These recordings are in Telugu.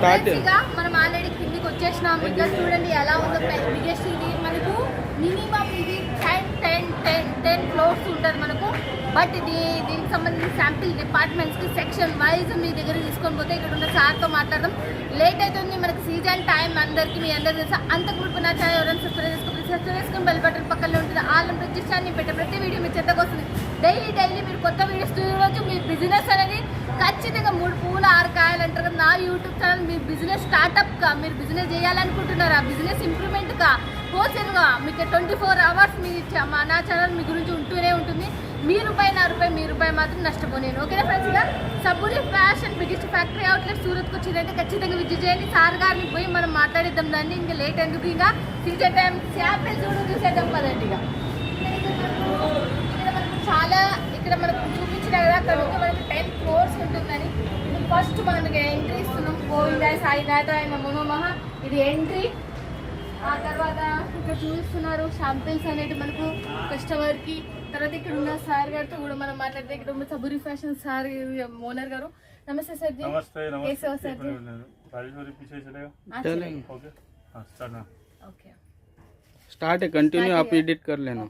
స్టార్ట్ మనం ఆల్రెడీ కిందికి వచ్చేసినాం. ఇంకా చూడండి ఎలా ఉందో బిగ్గెస్ట్ ఇది. మనకు మినిమం ఇది ten ten ten ten floors ఉంటుంది మనకు. బట్ ఇది దీనికి సంబంధించి శాంపిల్ డిపార్ట్మెంట్స్కి సెక్షన్ వైజ్ మీ దగ్గర తీసుకొని పోతే ఇక్కడ ఉన్న సార్తో మాట్లాడదాం. లేట్ అవుతుంది మనకి సీజన్ టైం అందరికి మీ అందరు తెలుసా? అంతకు మునుపు నా ఛానల్ ఎవరైనా సబ్స్క్రైబ్ చేసుకుని సబ్స్క్రైబ్ చేసుకుని బెల్ బటన్ పక్కనే ఉంటుంది. ఆల్ రిజిస్టర్ నేను పెట్టే ప్రతి వీడియో మీ చెత్తకు వస్తుంది. డైలీ డైలీ మీరు కొత్త వీడియోస్ చూడవచ్చు మీ బిజినెస్ అనేది ఖచ్చితంగా మూడు పూలు ఆరు కాయలు అంటారు. కదా నా యూట్యూబ్ ఛానల్ మీ బిజినెస్ స్టార్టప్గా మీరు బిజినెస్ చేయాలనుకుంటున్నారా? బిజినెస్ ఇంప్రూవ్మెంట్గా హోల్సేల్గా? మీకు ట్వంటీ ఫోర్ అవర్స్ మీ చ- మా నా ఛానల్ మీ గురించి ఉంటూనే ఉంటుంది. మీ రూపాయి నా రూపాయి మీ రూపాయి మాత్రం నష్టపోలేను. ఓకేనా ఫ్రెండ్స్ ఇక Saburi fashion biggest factory outlet సూరత్కి వచ్చిందంటే ఖచ్చితంగా విజిట్ చేయండి సార్ గారిని పోయి మనం మాట్లాడిద్దాం దాన్ని ఇంకా లేట్ ఎందుకు? ఇంకా సీజన్ టైం శాంపిల్ చూడు చూసేద్దాం పదండి ఇక. ఇక్కడ చాలా ఇక్కడ మనకు చూపించిన కదా కనుక ఉంటే మనకి టెన్ ఫ్లోర్స్ ఉంటుందని ఇది ఫస్ట్ మనకి ఎంట్రీ ఇస్తున్నాం గోవింద సాయినాథ ఆయన మనోమహ ఇది ఎంట్రీ ఆ తర్వాత ఇక్కడ చూపిస్తున్నారు షాంపిల్స్ అనేవి మనకు కస్టమర్ కి తర్వాత ఇక్కడ ఉన్న సార్ గారితో కూడా మనం మాట్లాడితే ఇక్కడ ఉన్న సబురి ఫ్యాషన్ సార్ ఓనర్ గారు నమస్తే సార్ జీ नमस्ते कैसे हो नमस्ते सर जी? राजेश्वरी पीछे चलेगा हाँ, चलेंगे ओके हाँ स्टार्ट ना ओके स्टार्ट है कंटिन्यू आप एडिट कर लेना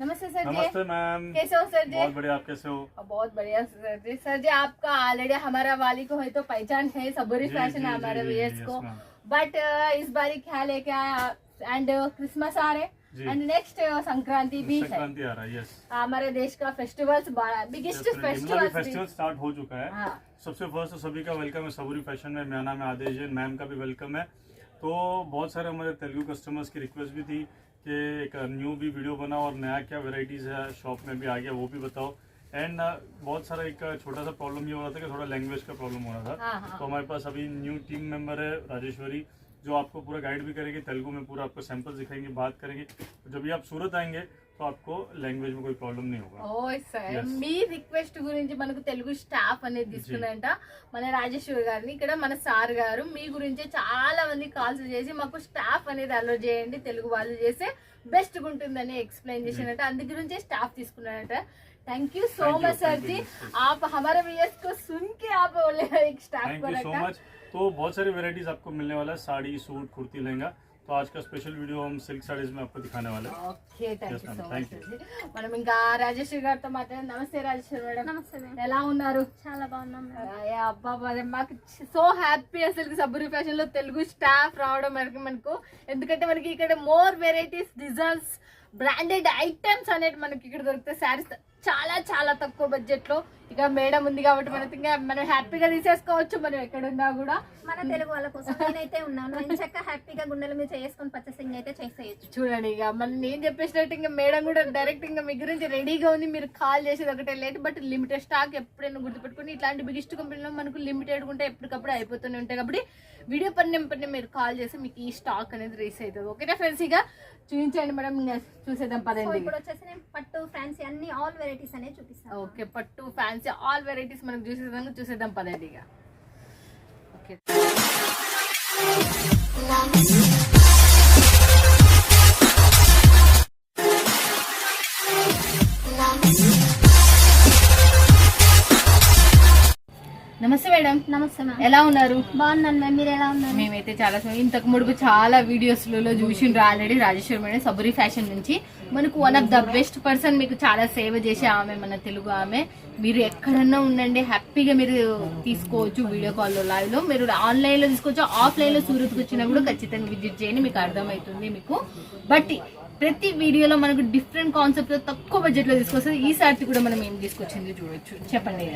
नमस्ते सर जी। नमस्ते मैम। कैसे हो सर जी? बहुत बढ़िया आप कैसे हो? बहुत बढ़िया सर जी। सर जी आपका ऑलरेडी हमारा वाली को है तो पहचान है सबरी फ़ैशन है हमारे yes, को। बट इस बारी क्या लेके आया एंड क्रिसमस आ रहे। एंड नेक्स्ट संक्रांति भी है। संक्रांति आ रहा है यस हमारे देश का festivals biggest festival festivals start हो चुका है। हाँ। सबसे फ़र्स्ट तो सभी का वेलकम है सबूरी फ़ैशन में मेरा नाम है आदेश जैन मैम का भी वेलकम है। तो बहुत सारे हमारे तेलुगु कस्टमर्स की रिक्वेस्ट भी थी। कि एक न्यू भी वीडियो बनाओ और नया क्या वेराइटीज़ है शॉप में भी आ गया वो भी बताओ। एंड बहुत सारा एक छोटा सा प्रॉब्लम ये हो रहा था कि थोड़ा लैंग्वेज का प्रॉब्लम हो रहा था। हाँ हाँ। तो हमारे पास अभी न्यू टीम मेंबर है राजेश्वरी जो आपको पूरा गाइड भी करेगी तेलुगु में पूरा आपको सैंपल दिखाएँगे बात करेंगे। जब भी आप सूरत आएँगे तो आपको लैंग्वेज में कोई प्रॉब्लम नहीं होगा ఓ సార్ Yes. మీ రిక్వెస్ట్ గురించి మనకు తెలుగు స్టాఫ్ అనేది తీసుకున్నారంట మన రాజేశ్వరి గారిని ఇక్కడ మన సార్ గారు మీ గురించి చాలా మంది కాల్స్ చేసి మాకు స్టాఫ్ అనేది అలో చేయండి తెలుగు వాళ్ళు చేస్తే బెస్ట్ గా ఉంటుందని ఎక్స్ప్లెయిన్ చేసినట్ట అందు గురించే staff తీసుకున్నారట thank you so Thank you, much sir thank ji you. आप हमारे व्यूअर्स को सुन के आप बोले एक स्टाफ थैंक को यू सो रखा मच तो बहुत सारी वेराइटीज आपको मिलने वाला है साड़ी सूट कुर्ती लहंगा तो आज का स्पेशल वीडियो हम सिल्क साड़ीज में आपको दिखाने वाले हैं okay thank Yes, you ma'am. So Thank much మనం ఇంకా రాజేశ్వరి గారితో మాట్లాడారు నమస్తే రాజేశ్వరి మేడం నమస్తే మేడం ఎలా ఉన్నారు చాలా బాగున్నాం మేడం అయ్యా, అబ్బా మరి మాకు సో హ్యాపీ అసలు సబ్బురి ఫ్యాషన్ లో తెలుగు స్టాఫ్ రావడం మనకి మనకు ఎందుకంటే మనకి ఇక్కడ more varieties designs branded items అనేది మనకి ఇక్కడ దొరుకుతాయి శారీస్ చాలా చాలా తక్కువ బడ్జెట్లో ఇక మేడం ఉంది కాబట్టి మనకి ఇంకా మనం హ్యాపీగా తీసేసుకోవచ్చు మనం ఎక్కడున్నా కూడా. మన తెలుగు వాళ్ళ కోసం నేనైతే ఉన్నాను. ఎంచక్క హ్యాపీగా గుండెల మీద చేసుకొని పచ్చసింగ్ అయితే చేసేయచ్చు. చూడండి ఇక మనం నేను చెప్పేసినట్టు ఇంకా మేడం కూడా డైరెక్ట్ ఇంకా మీ గురించి రెడీగా ఉంది. మీరు కాల్ చేసేది ఒకటే లేట్ బట్ లిమిటెడ్ స్టాక్ ఎప్పుడైనా గుర్తుపెట్టుకుని ఇట్లాంటి బిగిస్ట్ కంపెనీలో మనకు లిమిటెడ్ ఉంటే ఎప్పటికప్పుడు అయిపోతూనే ఉంటాయి కాబట్టి వీడియో పని పని మీరు కాల్ చేసి మీకు ఈ స్టాక్ అనేది రీస్ అవుతుంది. ఓకేనా ఫ్రెండ్స్ ఇక చూపించండి మేడం చూసేద్దాం పదండి. ఇప్పుడు వచ్చేసి నేను ఫ్యాన్సీ అన్ని ఆల్ వెరైటీస్ అనేది చూపిస్తాను. ఓకే పట్టు ఫ్యాన్సీ ఆల్ వెరైటీస్ మనకు చూసేదాం చూసేద్దాం పదండి ఇక. Okay madam. నమస్తే మ్యామ్. ఎలా ఉన్నారు? బాగున్నాను మ్యామ్. మీరు ఎలా ఉన్నారు? మేమైతే చాలా ఇంతకు ముడుపు చాలా వీడియోస్లలో చూసిండ్రు already Rajeshwari madam Saburi fashion నుంచి. మనకు one of the best person మీకు చాలా సేవ చేసే ఆమె మన తెలుగు ఆమె. మీరు ఎక్కడన్నా ఉండండి హ్యాపీగా మీరు తీసుకోవచ్చు వీడియో కాల్లో లైవ్లో. మీరు ఆన్లైన్లో తీసుకోవచ్చు ఆఫ్లైన్లో సూరత్కి వచ్చినా కూడా ఖచ్చితంగా విజిట్ చేయండి మీకు అర్థమవుతుంది మీకు. బట్ ప్రతి వీడియోలో మనకు డిఫరెంట్ కాన్సెప్ట్ తక్కువ బడ్జెట్లో తీసుకొస్తుంది. ఈసారి కూడా మనం ఏం తీసుకొచ్చింది చూడొచ్చు. చెప్పండి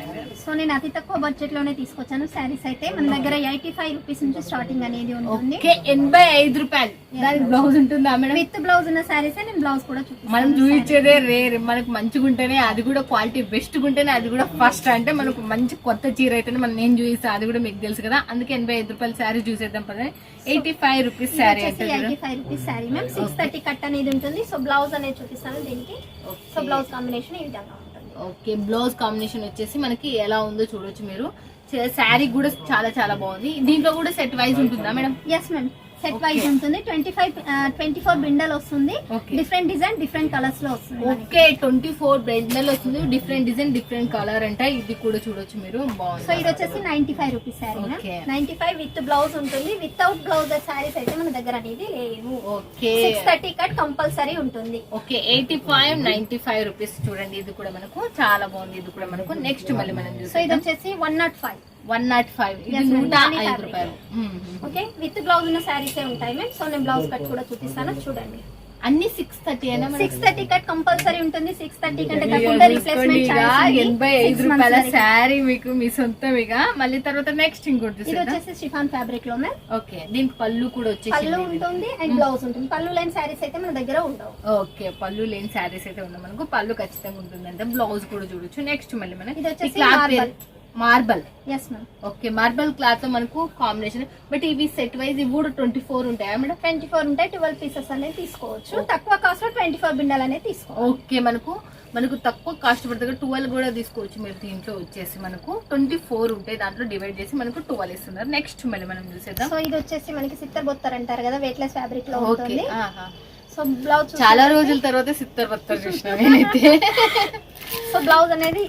సో నేను అతి తక్కువ బడ్జెట్లోనే తీసుకొచ్చాను. శారీస్ అయితే మన దగ్గర ఎయిటీ ఫైవ్ రూపీస్ నుంచి స్టార్టింగ్ అనేది ఉంటుంది ఎనభై ఐదు రూపాయలు. దానికి బ్లౌజ్ ఉంటుందా మేడం? విత్ బ్లౌజ్ ఉన్న నేను బ్లౌజ్ కూడా మనం చూపిస్తాను చూపించేదే రేర్ మనకు మంచిగా ఉంటేనే అది కూడా క్వాలిటీ బెస్ట్ ఉంటేనే అది కూడా ఫస్ట్ అంటే మనకు మంచి కొత్త చీర అయితేనే మనం నేను చూపిస్తా అది కూడా మీకు తెలుసు కదా. అందుకే ఎనభై ఐదు రూపాయల శారీ చూసేద్దాం పదే. ఎయిటీ ఫైవ్ రూపీస్ శారీ అంటే eighty five rupees sari ma'am six thirty cut అనేది ఉంటుంది. సో బ్లౌజ్ అనేది చూపిస్తాను దీనికి. సో బ్లౌజ్ కాంబినేషన్ ఈ విధంగా ఓకే బ్లౌజ్ కాంబినేషన్ వచ్చేసి మనకి ఎలా ఉందో చూడొచ్చు మీరు. శారీ కూడా చాలా చాలా బాగుంది. దీంట్లో కూడా సెట్ వైజ్ ఉంటుందా madam? Yes ma'am set wise ఉంటుంది. Twenty five twenty four bundle వస్తుంది. డిఫరెంట్ డిజైన్ డిఫరెంట్ కలర్స్లో వస్తుంది. ఓకే ట్వంటీ ఫోర్ బ్రెండల్ వస్తుంది. డిఫరెంట్ డిజైన్ డిఫరెంట్ కలర్ అంట. ఇది కూడా చూడొచ్చు మీరు. సో ఇది వచ్చేసి ninety five rupees sari. Ninety five with blouse ఉంటుంది. వితౌట్ బ్లౌజ్ శారీస్ అయితే మన దగ్గర అనేది లేవు. Okay six thirty cut compulsory ఉంటుంది. Okay eighty five ninety five rupees చూడండి ఇది కూడా మనకు చాలా బాగుంది. ఇది కూడా మనకు నెక్స్ట్ మళ్ళీ మనం సో ఇది చూసాం వచ్చేసి one nought five one nought five. ఐదు. రూపాయలు. మ్మ్. ఓకే విత్ బ్లౌజ్ ఉన్న శారీసే ఉంటాయి మ్యామ్ సో నేను బ్లౌజ్ కట్ కూడా చూపిస్తాను. చూడండి. అన్ని సిక్స్ థర్టీ అయినా? సిక్స్ థర్టీ కట్ కంపల్సరీ ఉంటుంది. సిక్స్ థర్టీ కంటే కాకుండా రీప్లేస్మెంట్ ఎనభై ఐదు రూపాయల శారీ మీకు మీ సొంతం ఇక. మళ్ళీ తర్వాత నెక్స్ట్ ఇంకోటి ఇది వచ్చేసి షిఫాన్ ఫ్యాబ్రిక్లో మ్యామ్ ఓకే. దీనికి పళ్ళు కూడా పళ్ళు వచ్చేసి ఉంటుంది అండ్ బ్లౌజ్ ఉంటుంది. పళ్ళు లేని శారీస్ అయితే మన దగ్గర ఉండవు. ఓకే. పళ్ళు లేని శారీస్ అయితే ఉన్నాయి మనకు. పళ్ళు ఖచ్చితంగా ఉంటుందంటే. బ్లౌజ్ కూడా చూడొచ్చు. నెక్స్ట్ మళ్ళీ మనకి ఇది వచ్చేసి. Marble yes ma'am okay marble క్లాత్తో మనకు కాంబినేషన్ బట్ ఇవి సెట్ వైజ్ ఇవి కూడా ట్వంటీ ఫోర్ ఉంటాయా మేడం? ట్వంటీ ఫోర్ ఉంటాయి ట్వెల్వ్ పీసెస్ అనేది తీసుకోవచ్చు. తక్కువ కాస్ట్లో ట్వంటీ ఫోర్ బిండల్ అనేది తీసుకోవచ్చు. ఓకే మనకు మనకు తక్కువ కాస్ట్ పడుతుంది ట్వెల్వ్ కూడా తీసుకోవచ్చు మీరు దీంట్లో వచ్చేసి మనకు. ట్వంటీ ఫోర్ ఉంటాయి దాంట్లో డివైడ్ చేసి మనకు ట్వెల్వ్ ఇస్తున్నారు. నెక్స్ట్ మళ్ళీ మనం చూసేద్దాం. సో ఇది వచ్చేసి మనకి సిత్తర్ బొత్తర్ అంటారు కదా వెయిట్లెస్ ఫ్యాబ్రిక్లో ఓకే. సో బ్లౌజ్ చాలా రోజుల తర్వాత సిత్తర్ బత్తర్ చూసిన నేనైతే. సో బ్లౌజ్ అనేది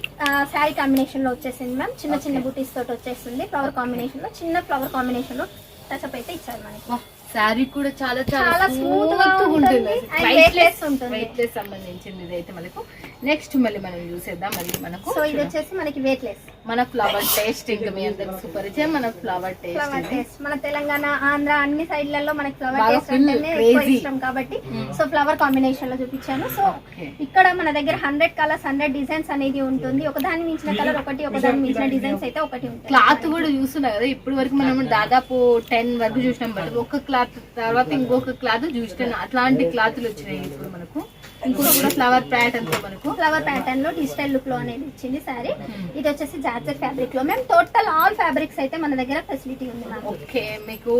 శారీ కాంబినేషన్లో వచ్చేసింది మ్యామ్ చిన్న చిన్న బూటీస్ తోటి వచ్చేసింది. ఫ్లవర్ కాంబినేషన్లో చిన్న ఫ్లవర్ కాంబినేషన్లో టచ్అప్ అయితే ఇచ్చారు మనకి. శారీ కూడా చాలా చాలా స్మూత్గా ఉంటుంది. వెయిట్లెస్ సంబంధించింది ఇది అయితే మనకు నెక్స్ట్ మళ్ళీ మనం చూసేద్దాం. మళ్ళీ మనకు సో ఇది వచ్చేసి మనకి వెయిట్లెస్ మన ఫ్లవర్ టేస్ట్ ఇంకా మీ అందరికి సుపరిచయం మన ఫ్లవర్ ఫ్లవర్ టేస్ట్ టేస్ట్ మన తెలంగాణ ఆంధ్ర అన్ని సైడ్లలో మనకి ఫ్లవర్ టేస్ట్ అంటేనే ఎక్కువ. ఇష్టం కాబట్టి సో ఫ్లవర్ కాంబినేషన్లో చూపించాను. సో. ఇక్కడ మన దగ్గర హండ్రెడ్ కలర్స్ హండ్రెడ్ డిజైన్స్ అనేది ఉంటుంది. ఒకదాని మించిన కలర్ ఒకటి ఒకదాని మించిన డిజైన్స్ అయితే ఒకటి ఉంటుంది. క్లాత్ కూడా చూస్తున్నా కదా ఇప్పటి వరకు మనం దాదాపు టెన్ వరకు చూసినాం. బట్ ఒక క్లాత్ తర్వాత ఇంకొక క్లాత్ చూసినాం అట్లాంటి క్లాత్లు వచ్చినాయి ఇప్పుడు మనకు. ఇంకోటి కూడా ఫ్లవర్ ప్యాటర్న్తో మనకు. ఫ్లవర్ ప్యాటర్న్లో డిజిటల్ లుక్లో అనేది ఇచ్చింది సారీ ఇది వచ్చేసి జార్జెట్ ఫ్యాబ్రిక్లో. మేము టోటల్ ఆల్ ఫ్యాబ్రిక్స్ అయితే మన దగ్గర ఫెసిలిటీ ఉంది ఓకే మీకు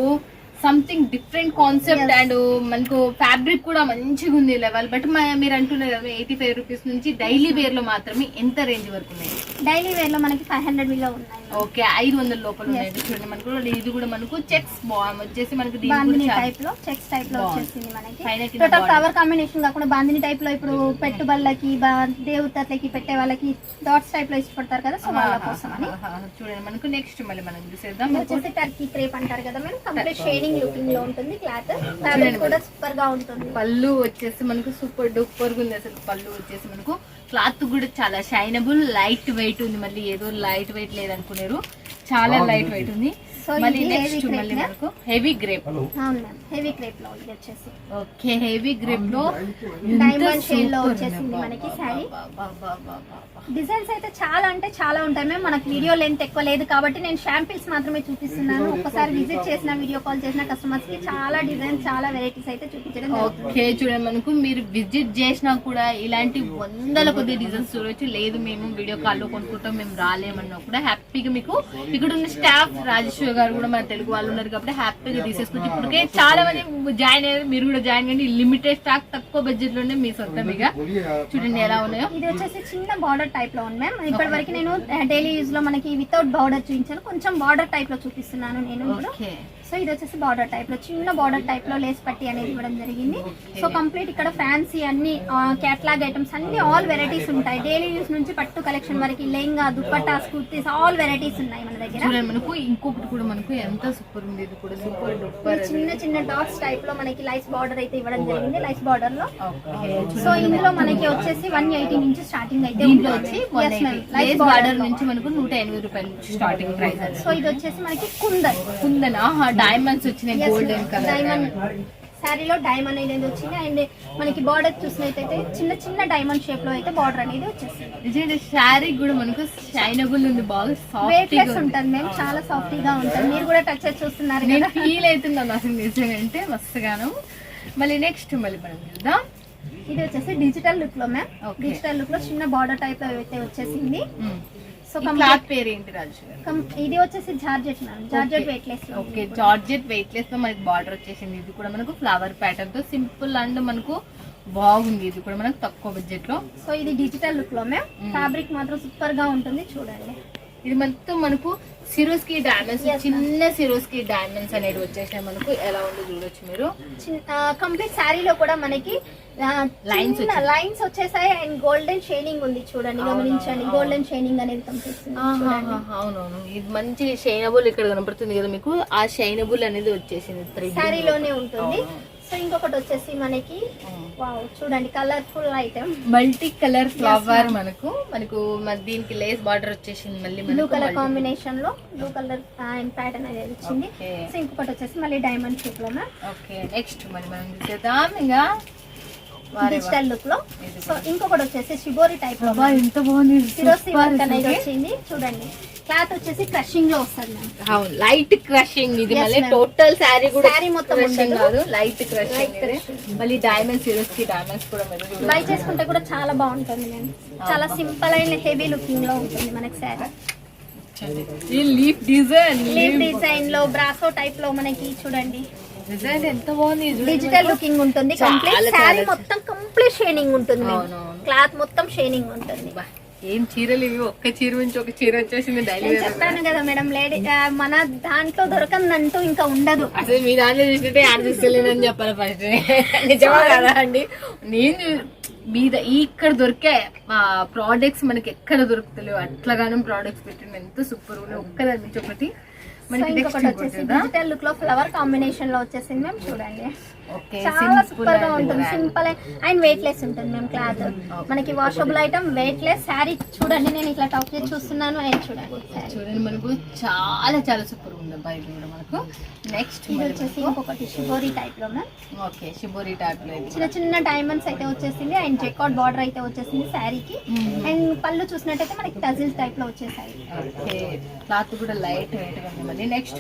సంథింగ్ డిఫరెంట్ కాన్సెప్ట్. అండ్ మనకు ఫ్యాబ్రిక్ కూడా మంచిగా ఉంది లెవెల్ బట్ మీరు అంటున్నారు కదా ఎయిటీ ఫైవ్ రూపీస్ నుంచి డైలీ వేర్లో మాత్రమే ఎంత రేంజ్ వరకు ఉన్నాయి? డైలీ వేర్లో మనకి ఫైవ్ హండ్రెడ్లో ఉన్నాయి ఓకే ఐదు వందల లోపల ఉన్నాయి. చూడండి మనకు ఇది కూడా మనకు చెక్స్ వచ్చేసి మనకు టైప్లో చెక్స్ టైప్లో. వచ్చేసింది మనకి. టోటల్. ఫ్లవర్ కాంబినేషన్ కాకుండా బాందిని టైప్లో ఇప్పుడు పెట్టుబడులకి దేవతలకి పెట్టే వాళ్ళకి డాట్స్ టైప్లో ఇష్టపడతారు కదా సో వాళ్ళ కోసం అని చూడండి మనకు నెక్స్ట్ మళ్ళీ మనం చూసేద్దాం. వచ్చేసి టర్కీ క్రేప్ అంటారు కదా మేము కంప్లీట్ షేడింగ్ లుకింగ్లో ఉంటుంది క్లాత్ ఫ్యాబ్రిక్ కూడా సూపర్గా ఉంటుంది. పళ్ళు వచ్చేసి మనకు సూపర్ డూపర్ ఉంది అసలు పళ్ళు వచ్చేసి మనకు. క్లాత్ కూడా చాలా షైనబుల్ లైట్ వెయిట్ ఉంది. మళ్ళీ ఏదో లైట్ వెయిట్ లేదనుకున్నారు చాలా లైట్ వెయిట్ ఉంది. మళ్ళీ ఇది నెక్స్ట్ heavy మళ్ళీ crepe మనకు హెవీ గ్రేప్ హెవీ లో వచ్చేసి. ఓకే హెవీ గ్రేప్లో లో వచ్చేసింది మనకి saree. డిజైన్స్ అయితే చాలా అంటే చాలా ఉంటాయి మేము మనకి వీడియో లెంత్ ఎక్కువ లేదు కాబట్టి నేను షాంపిల్స్ మాత్రమే చూపిస్తున్నాను. ఒక్కసారి విజిట్ చేసిన వీడియో కాల్ చేసిన కస్టమర్స్కి చాలా డిజైన్స్ చాలా వెరైటీస్ అయితే చూపించడం ఓకే చూడండి మనకు మీరు విజిట్ చేసినా కూడా ఇలాంటి వందల కొద్ది డిజైన్స్ చూడొచ్చు. లేదు మేము వీడియో కాల్లో కొనుక్కుంటాం మేము రాలేమన్నా కూడా హ్యాపీగా మీకు. ఇక్కడ ఉన్న స్టాఫ్ రాజేశ్వర్ గారు కూడా మన తెలుగు వాళ్ళు ఉన్నారు కాబట్టి హ్యాపీగా తీసేసుకోవచ్చు ఇప్పటికే చాలా మంది జాయిన్ అయ్యారు. మీరు కూడా జాయిన్ కండి. లిమిటెడ్ స్టాక్ తక్కువ బడ్జెట్లోనే మీ సొంతమిగా చూడండి ఎలా ఉన్నాయో. ఇది వచ్చేసి చిన్న బార్డర్ టైప్లో ఉంది మ్యామ్ ఇప్పటి వరకు నేను డైలీ యూజ్లో మనకి వితౌట్ బార్డర్ చూపించాను. కొంచెం బార్డర్ టైప్లో చూపిస్తున్నాను నేను సో ఇది వచ్చేసి బార్డర్ టైప్లో చిన్న బార్డర్ టైప్లో లేస్ పట్టి అనేది ఇవ్వడం జరిగింది. సో కంప్లీట్ ఇక్కడ ఫ్యాన్సీ అన్ని క్యాట్లాగ్ ఐటమ్స్ అన్ని ఆల్ వెరైటీస్ ఉంటాయి. డైలీ యూస్ నుంచి పట్టు కలెక్షన్ వరకు లెహంగా దుప్పటాస్ కుర్తీస్ ఆల్ వెరైటీస్ ఉన్నాయి మన దగ్గర. మనకు ఇంకొకటి కూడా మనకు ఎంత సూపర్ ఉంది ఇది కూడా సూపర్ డూపర్ చిన్న చిన్న డాట్స్ టైప్లో మనకి లైస్ బార్డర్ అయితే ఇవ్వడం జరిగింది లైస్ బార్డర్లో. సో ఇందులో మనకి వచ్చేసి వన్ ఎయిటీ నుంచి స్టార్టింగ్ అయితే దీంట్లో ఉంటుంది. వచ్చి. Lace border. నుంచి మనకు నూట ఎనభై రూపాయల స్టార్టింగ్ ప్రైస్ సో ఇది వచ్చేసి మనకి కుందన్. ఉందనా డైమండ్స్ వచ్చినాయి గోల్డెన్ కలర్ డైమండ్ శారీలో డైమండ్ అనేది వచ్చింది. అండ్ మనకి బార్డర్ చూసినట్టయితే చిన్న చిన్న డైమండ్ షేప్లో అయితే బార్డర్ అనేది వచ్చేసింది. నిజంగా శారీ కూడా మనకు షైనబుల్ ఉంది బాగా సాఫ్ట్ ఉంటుంది మేము చాలా సాఫ్ట్గా ఉంటుంది. మీరు కూడా టచ్ చేసి చూస్తున్నారు నేను ఫీల్ అవుతున్నాను అసలు నిజంగా అంటే మస్తుగాను. మళ్ళీ నెక్స్ట్ మళ్ళీ మనం చూద్దాం. ఇది వచ్చేసి డిజిటల్ లుక్లో మ్యామ్. డిజిటల్ లుక్లో చిన్న బార్డర్ టైప్లో అయితే వచ్చేసింది. సో క్లాత్ పేరు ఏంటి రాజు ఇది వచ్చేసి జార్జెట్ మ్యామ్. జార్జెట్ వెయిట్ లెస్లో ఓకే జార్జెట్ వెయిట్ లెస్లో మనకి బార్డర్ వచ్చేసింది. ఇది కూడా మనకు ఫ్లవర్ ప్యాటర్న్తో సింపుల్ అండ్ మనకు బాగుంది. ఇది కూడా మనకు తక్కువ బడ్జెట్లో. సో ఇది డిజిటల్ లుక్లో మ్యామ్. ఫ్యాబ్రిక్ మాత్రం సూపర్గా ఉంటుంది. చూడండి. ఇది మొత్తం మనకు సిరోస్కి డైమండ్స్. చిన్న సిరోస్కి డైమండ్స్ అనేది వచ్చేసినాయి మనకు. ఎలా ఉందో చూడొచ్చు మీరు. కంప్లీట్ శారీలో కూడా మనకి లైన్స్. లైన్స్ వచ్చేసాయి అండ్ గోల్డెన్ షైనింగ్ ఉంది చూడండి. గమనించండి. గోల్డెన్ షైనింగ్ అనేది చూడండి. అవునవును. ఇది మంచి షైనబుల్ ఇక్కడ కనపడుతుంది కదా మీకు. ఆ షైనబుల్ అనేది వచ్చేసింది. శారీలోనే ఉంటుంది. సో ఇంకొకటి వచ్చేసి మనకి వావ్ చూడండి colourful item multi colour flower మనకు మనకు దీనికి లేస్ బార్డర్ వచ్చేసింది మళ్ళీ బ్లూ కలర్ కాంబినేషన్లో బ్లూ కలర్ అండ్ ప్యాటర్న్ అనేది వచ్చింది. సో ఇంకొకటి వచ్చేసి మళ్ళీ డైమండ్ షేప్లో ఓకే నెక్స్ట్ మరి మనం చూసేద్దాం ఇంకా డిజిటల్ లుక్లో. సో ఇంకొకటి వచ్చేసి షిబోరి టైప్లో. ఎంత బాగుంది. వచ్చింది. చూడండి. క్లాత్ వచ్చేసి క్రషింగ్లో వస్తుంది అవును లైట్ క్రషింగ్ ఇది మళ్ళీ. టోటల్ శారీ కూడా Saree మొత్తం. కాదు లైట్ క్రషింగ్. మళ్ళీ డైమండ్ సిరోస్కి డైమండ్స్ కూడా. బై చేసుకుంటే కూడా చాలా బాగుంటుంది మ్యామ్ చాలా సింపుల్ అయిన హెవీ లుకింగ్లో ఉంటుంది మనకి శారీ ఈ లీఫ్ డిజైన్ లీవ్ డిజైన్లో బ్రాసో టైప్లో మనకి చూడండి డిజైన్ ఎంత బాగుంది ఇది చూడండి డిజిటల్. లుకింగ్ ఉంటుంది కంప్లీట్. శారీ మొత్తం కంప్లీట్ షైనింగ్ ఉంటుంది. క్లాత్ మొత్తం షైనింగ్ ఉంటుంది ఏం చీరలు ఇవి? ఒక్క చీర నుంచి ఒక చీర వచ్చేసింది డైలీ నేను చెప్పాను కదా మేడం లేడీ మన దాంట్లో దొరకందంటూ ఇంకా ఉండదు. అసలు మీ దాంట్లో చూసినట్టే యాడ్ చేస్తలేనని చెప్పాలి ఫస్ట్ నిజమా కదా అండి? నేను మీ ద- ఈ ఇక్కడ దొరికే ప్రోడక్ట్స్ మనకి ఎక్కడ దొరుకుతలేవు? అట్లగానం ప్రోడక్ట్స్ పెట్టిండు. ఎంత సూపర్ ఉన్నాయి. ఒక్కదాని నుంచి ఒకటి మనకి ఇంకొకటి వచ్చేసి డిజిటల్ లుక్లో ఫ్లవర్ కాంబినేషన్లో వచ్చేసింది మేము చూడండి. చాలా సూపర్గా ఉంటుంది. సింపుల్ అండ్ వెయిట్ లెస్ ఉంటుంది మేము క్లాత్ మనకి washable item weightless sari చూడండి నేను ఇట్లా టాప్ చేసి చూస్తున్నాను. అండ్ చూడండి చూడండి మనకు చాలా చాలా సూపర్ ఉంది ఇది కూడా మనకు. నెక్స్ట్ ఇది వచ్చేసి ఇంకొకటి షిబోరి టైప్లో మ్యామ్ ఓకే షిబోరి టాప్లో చిన్న చిన్న డైమండ్స్ అయితే వచ్చేసింది. అండ్ చెక్అవుట్ బార్డర్ అయితే వచ్చేసింది శారీకి అండ్ పళ్ళు చూసినట్టయితే మనకి టజిల్స్ టైప్లో వచ్చేసాయి. ఓకే క్లాత్ కూడా లైట్ వెయిట్ ఉంది. మళ్ళీ నెక్స్ట్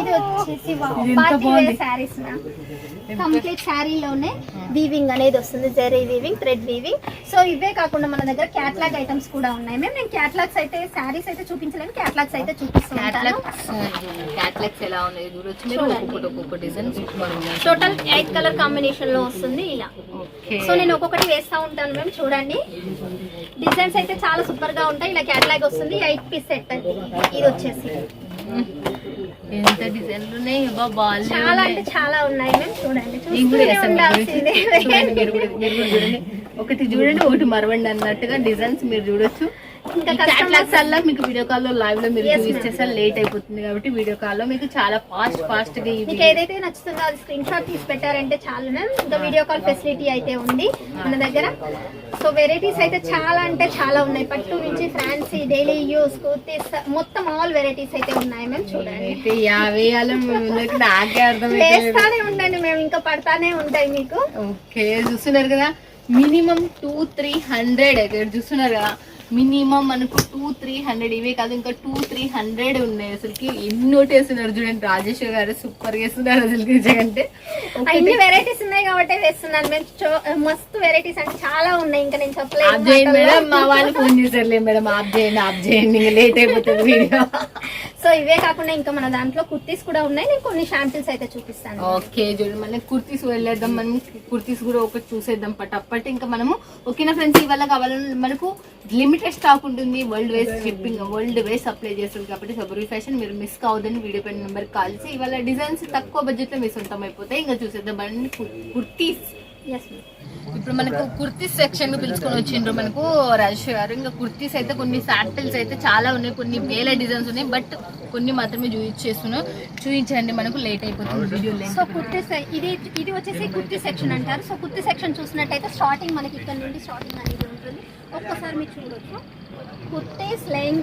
ఇది వచ్చేసి పార్టీ శారీస్ కంప్లీట్ శారీలోనే వీవింగ్ అనేది వస్తుంది zari weaving thread weaving so ఇవే కాకుండా మన దగ్గర క్యాట్లాగ్ ఐటమ్స్ కూడా ఉన్నాయి. మేము నేను క్యాట్లాగ్స్ అయితే శారీస్ అయితే చూపించలేను క్యాట్లాగ్స్ అయితే చూపిస్తూ ఉంటాను. క్యాట్లాగ్స్ ఎలా ఉన్నాయి? టోటల్ ఎయిట్ కలర్ కాంబినేషన్లో వస్తుంది ఇలా. సో నేను ఒక్కొక్కటి వేస్తా ఉంటాను మేము చూడండి. డిజైన్స్ అయితే చాలా సూపర్గా ఉంటాయి. ఇలా క్యాట్లాగ్ వస్తుంది ఎయిట్ పీస్ సెట్ ఇది వచ్చేసి. ఎంత డిజైన్లు ఉన్నాయి? బాగాలే చాలా ఉన్నాయి. అంటే చాలా ఉన్నాయి మేము చూడండి చూడండి మీరు కూడా చూడండి. ఒకటి చూడండి ఒకటి మరవండి అన్నట్టుగా డిజైన్స్ మీరు చూడొచ్చు. ఇంకా మీకు వీడియో కాల్లో లైవ్లో మీరు. చూస్తే లేట్ అయిపోతుంది కాబట్టి వీడియో కాల్లో మీకు చాలా ఫాస్ట్ ఫాస్ట్గా మీకు ఏదైతే నచ్చుతుందో అది స్క్రీన్ షాట్ తీసి పెట్టారంటే చాలు ఇంకా వీడియో కాల్ ఫెసిలిటీ అయితే ఉంది మన దగ్గర. సో వెరైటీస్ అయితే చాలా అంటే చాలా ఉన్నాయి. పట్టు నుంచి ఫ్యాన్సీ డైలీ యూస్ కుర్తీస్ మొత్తం ఆల్ వెరైటీస్ అయితే ఉన్నాయి మ్యామ్ చూడండి. యాభై వేస్తానే ఉండండి మేము ఇంకా పడతానే ఉంటాయి మీకు. ఓకే చూస్తున్నారు కదా? మినిమం టూ త్రీ హండ్రెడ్ చూస్తున్నారు కదా? మినిమం మనకు టూ త్రీ హండ్రెడ్ ఇవే కాదు ఇంకా టూ త్రీ హండ్రెడ్ ఉన్నాయి అసలుకి. ఎన్నో వేస్తున్నారు చూడండి. రాజేష్ గారు సూపర్ వేస్తున్నారు అసలు నిజంటే అన్ని వెరైటీస్ ఉన్నాయి కాబట్టి వేస్తున్నాను మేము మస్తు వెరైటీస్ అంటే చాలా ఉన్నాయి. ఇంకా నేను ఆఫ్ చేయండి చెప్పలేదు మేడం. మా వాళ్ళు ఫోన్ చేశారులే మేడం. ఆఫ్ చేయండి ఆఫ్ చేయండి. ఇంకా లేట్ అయిపోతుంది వీడియో. సో ఇవే కాకుండా ఇంకా మన దాంట్లో కుర్తీస్ కూడా ఉన్నాయి. నేను కొన్ని షాంపిల్స్ అయితే చూపిస్తాను. ఓకే చూడండి. మనం కుర్తీస్ వెళ్ళేద్దాం. మనం కుర్తీస్ కూడా ఒకటి చూసేద్దాం పటప్పటి ఇంకా మనము ఓకేనా ఫ్రెండ్స్ ఇవాళ కావాలని మనకు లిమిటెడ్ స్టాక్ ఉంటుంది worldwide shipping worldwide apply చేస్తుంది కాబట్టి ఫిబ్రవరి ఫ్యాషన్ మీరు మిస్ కావద్దని వీడియో పైన నెంబర్ కాల్ చేసి ఇవాళ డిజైన్స్ తక్కువ బడ్జెట్లో మీ సొంతం అయిపోతాయి. ఇంకా చూసేద్దాం. మనం కుర్తీస్. ఇప్పుడు మనకు కుర్తీస్ సెక్షన్ పిలుచుకొని వచ్చిండ్రు మనకు రాజేష్ గారు. ఇంకా కుర్తీస్ అయితే కొన్ని శాంపిల్స్ అయితే చాలా ఉన్నాయి. కొన్ని వేల డిజైన్స్ ఉన్నాయి. బట్ కొన్ని మాత్రమే చూపించేస్తున్నాం. చూపించండి మనకు లేట్ అయిపోతుంది వీడియో సో కుర్తీ సె- ఇది ఇది వచ్చేసి కుర్తీ సెక్షన్ అంటారు. సో కుర్తీ సెక్షన్ చూసినట్టయితే స్టార్టింగ్ మనకి ఇక్కడ నుండి స్టార్టింగ్ అనేది ఒక్కసారి మీరు చూడొచ్చు. Kurtis లెంగ్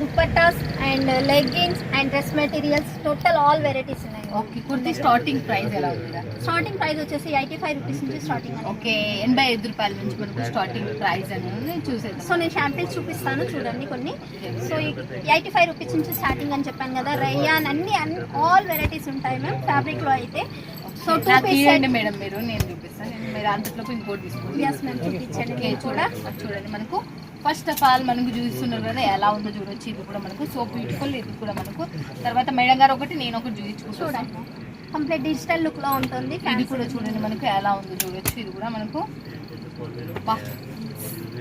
dupattas and leggings and dress materials total all varieties ఉన్నాయి. ఓకే కుర్తీ స్టార్టింగ్ ప్రైస్ ఎలా ఉంది? స్టార్టింగ్ ప్రైస్ వచ్చేసి ఎయిటీ ఫైవ్ రూపీస్ నుంచి స్టార్టింగ్ ఓకే ఎనభై ఐదు రూపాయల నుంచి మనకు స్టార్టింగ్ ప్రైస్ అనేది చూసేద్దాం. సో నేను షాంపిల్స్ చూపిస్తాను చూడండి కొన్ని. సో ఎయిటీ ఫైవ్ రూపీస్ నుంచి స్టార్టింగ్ అని చెప్పాను కదా రయ్యాన్ అన్ని ఆల్ వెరైటీస్ ఉంటాయి మ్యామ్ ఫ్యాబ్రిక్లో అయితే. సో టూ పీస్ మేడం మీరు నేను చూపిస్తాను. నేను మీరు అంతలోపు ఇంకోటి తీసుకోండి. ఎస్ మ్యామ్ చూపించండి. కూడా చూడండి. మనకు. ఫస్ట్ ఆఫ్ ఆల్ మనకు చూస్తున్నారు కదా ఎలా ఉందో చూడొచ్చు. ఇది కూడా మనకు సో బ్యూటిఫుల్ ఇది కూడా మనకు. తర్వాత మేడం గారు ఒకటి నేను ఒకటి చూపించుకుంటాను చూడండి. కంప్లీట్ డిజిటల్ లుక్లో ఉంటుంది. ఇది కూడా చూడండి మనకు ఎలా ఉందో చూడొచ్చు. ఇది కూడా మనకు.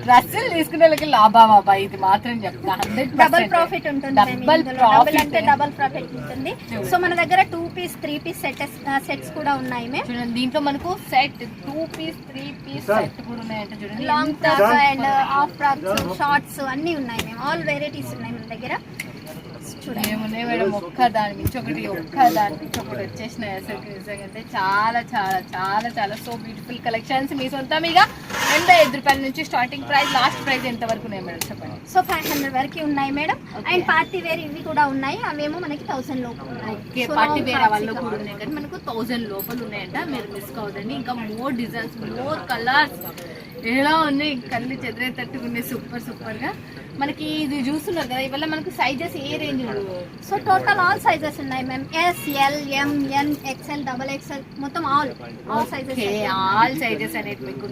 డ్రెస్సులు తీసుకునే వాళ్ళకి లాభా బాబా ఇది మాత్రం చెప్తా. హండ్రెడ్ డబుల్ ప్రాఫిట్ ఉంటుంది డబుల్ డబుల్ అంటే ప్రాఫిట్ డబుల్ ప్రాఫిట్ ఉంటుంది సో మన దగ్గర two piece three piece set sets కూడా ఉన్నాయి మ్యామ్ చూడండి దీంట్లో మనకు set two piece three piece set కూడా ఉన్నాయంట చూడండి. Long frocks and half frocks shorts అన్ని ఉన్నాయి మేము ఆల్ వెరైటీస్ ఉన్నాయి మన దగ్గర. ఏమున్నాయి మేడం? ఒక్క దాని మించి ఒకటి ఒక్క దాని మించి ఒకటి వచ్చేసినాయి అసలు నిజంగా చాలా చాలా చాలా చాలా సో బ్యూటిఫుల్ కలెక్షన్స్ మీ సొంతం ఇక ఎనభై ఐదు రూపాయల నుంచి స్టార్టింగ్ ప్రైస్ లాస్ట్ ప్రైస్ ఎంత వరకు ఉన్నాయి మేడం? చెప్పండి. సో ఫైవ్ హండ్రెడ్ వరకు ఉన్నాయి మేడం. అండ్ పార్టీ వేర్ ఇవి కూడా ఉన్నాయి. అవేమో మనకి థౌసండ్ లోపు ఉన్నాయి. ఓకే పార్టీ వేర్ వాళ్ళు. కూడా ఉన్నాయి కానీ మనకు థౌజండ్ లోపల ఉన్నాయంట. మీరు మిస్ కావద్దండి. ఇంకా మోర్ డిజైన్స్ మోర్ కలర్స్ ఎలా ఉన్నాయి? కళ్ళు చెదిరే తట్టుకున్నాయి. సూపర్ సూపర్గా. మనకి ఇది చూస్తున్నారు కదా ఇవల్ల మనకు సైజెస్ ఏ range so total all sizes ఉన్నాయి ma'am S L M N XL double XL మొత్తం all all sizes all sizes అనేవి మీకు.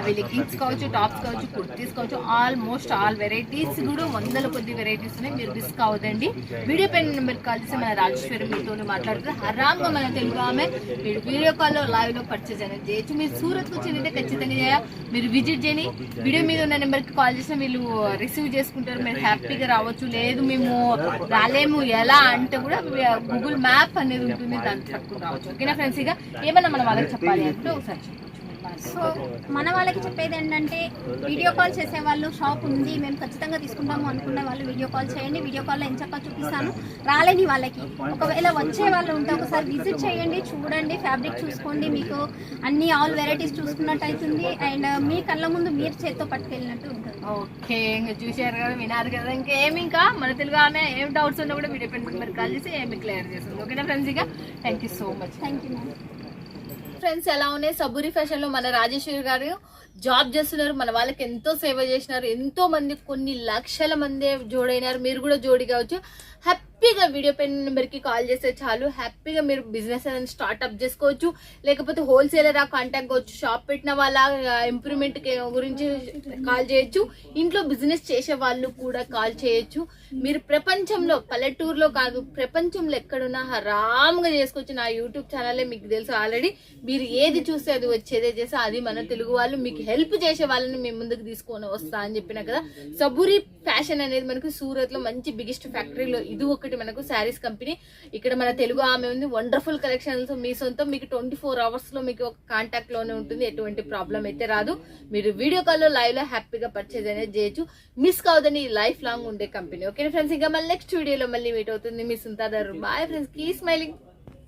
అవి లెగ్గింగ్స్ కావచ్చు టాప్స్ కావచ్చు కుర్తీస్ కావచ్చు ఆల్మోస్ట్ ఆల్ వెరైటీస్ కూడా వందల కొద్ది వెరైటీస్ ఉన్నాయి. మీరు మిస్ కావద్దండి. వీడియో పైన నెంబర్ కాల్ చేసి మన రాజేశ్వరి మీతో మాట్లాడుతుంది హరామ్గా మన తెలుగు ఆమె. మీరు వీడియో కాల్లో లైవ్లో పర్చేజ్ అనేది చేయొచ్చు. మీరు సూరత్కు వచ్చినైతే ఖచ్చితంగా మీరు విజిట్ చేయని. వీడియో మీద ఉన్న నెంబర్కి కాల్ చేసినా వీళ్ళు రిసీవ్ చేసుకుంటారు. మీరు హ్యాపీగా రావచ్చు. లేదు మేము రాలేము. ఎలా అంటే కూడా గూగుల్ మ్యాప్ అనేది ఉంటుంది. దాన్ని పట్టుకుని రావచ్చు. ఓకేనా ఫ్రెండ్స్? ఇక ఏమైనా మనం వాళ్ళకి చెప్పాలి అంటే ఒకసారి సో మన వాళ్ళకి చెప్పేది ఏంటంటే వీడియో కాల్ చేసే వాళ్ళు షాప్ ఉంది. మేము ఖచ్చితంగా తీసుకుంటాము అనుకునే వాళ్ళు వీడియో కాల్ చేయండి. వీడియో కాల్లో ఎంచక్క చూపిస్తాను. రాలేని వాళ్ళకి. ఒకవేళ వచ్చే వాళ్ళు ఉంటే ఒకసారి విజిట్ చేయండి. చూడండి. ఫ్యాబ్రిక్ చూసుకోండి. మీకు అన్ని ఆల్ వెరైటీస్ చూసుకున్నట్టు అవుతుంది. అండ్ మీ కళ్ళ ముందు మీరు చేత్తో పట్టుకెళ్ళినట్టు ఉంటుంది. ఓకే ఇంకా చూశారు కదా వినారు కదా ఇంకేమి ఇంకా? మన తెలుగు ఆమె ఏం డౌట్స్ ఉన్నా కూడా మీరు పెన్ మీరు కాల్ చేసి ఏమి క్లియర్ చేస్తుంది. ఓకేనా ఫ్రెండ్స్ ఇక? Thank you so much thank you friends ఎలా ఉన్నాయి? సబూరి ఫ్యాషన్లో మన రాజేశ్వరి గారు జాబ్ చేస్తున్నారు. మన వాళ్ళకి ఎంతో సేవ చేసినారు. ఎంతో మంది కొన్ని లక్షల మంది జోడైనారు. మీరు కూడా జోడి కావచ్చు. హ్యాపీగా వీడియో పెన్ నెంబర్కి కాల్ చేస్తే చాలు. హ్యాపీగా మీరు బిజినెస్ అనేది స్టార్ట్అప్ చేసుకోవచ్చు. లేకపోతే హోల్సేలర్ ఆ కాంటాక్ట్ కావచ్చు షాప్ పెట్టిన వాళ్ళ ఇంప్రూవ్మెంట్ గురించి కాల్ చేయొచ్చు. ఇంట్లో బిజినెస్ చేసే వాళ్ళు కూడా కాల్ చేయొచ్చు. మీరు ప్రపంచంలో పల్లెటూరులో కాదు ప్రపంచంలో ఎక్కడున్నా హరామ్గా చేసుకోవచ్చు. నా యూట్యూబ్ ఛానలే మీకు తెలుసు ఆల్రెడీ. మీరు ఏది చూస్తే అది వచ్చేదే చేస్తే. అది మన తెలుగు వాళ్ళు. మీకు హెల్ప్ చేసే వాళ్ళని మేము ముందుకు తీసుకొని వస్తా అని చెప్పిన కదా. సబూరి ఫ్యాషన్ అనేది మనకు సూరత్లో మంచి బిగ్గెస్ట్ ఫ్యాక్టరీలో ఇది ఒకటి మనకు శారీస్ కంపెనీ. ఇక్కడ మన తెలుగు ఆమె ఉంది. వండర్ఫుల్ కలెక్షన్స్ మీ సొంతం మీకు ట్వంటీ ఫోర్ అవర్స్లో మీకు ఒక కాంటాక్ట్లోనే ఉంటుంది. ఎటువంటి ప్రాబ్లం అయితే రాదు. మీరు వీడియో కాల్లో లైవ్లో హ్యాపీగా పర్చేజ్ అనేది చేయొచ్చు. మిస్ కావద్దని లైఫ్ లాంగ్ ఉండే కంపెనీ ఓకే ఫ్రెండ్స్ ఇంకా మళ్ళీ నెక్స్ట్ వీడియోలో మళ్ళీ మీట్ అవుతుంది మీ సుంతాదారు. Bye friends keep smiling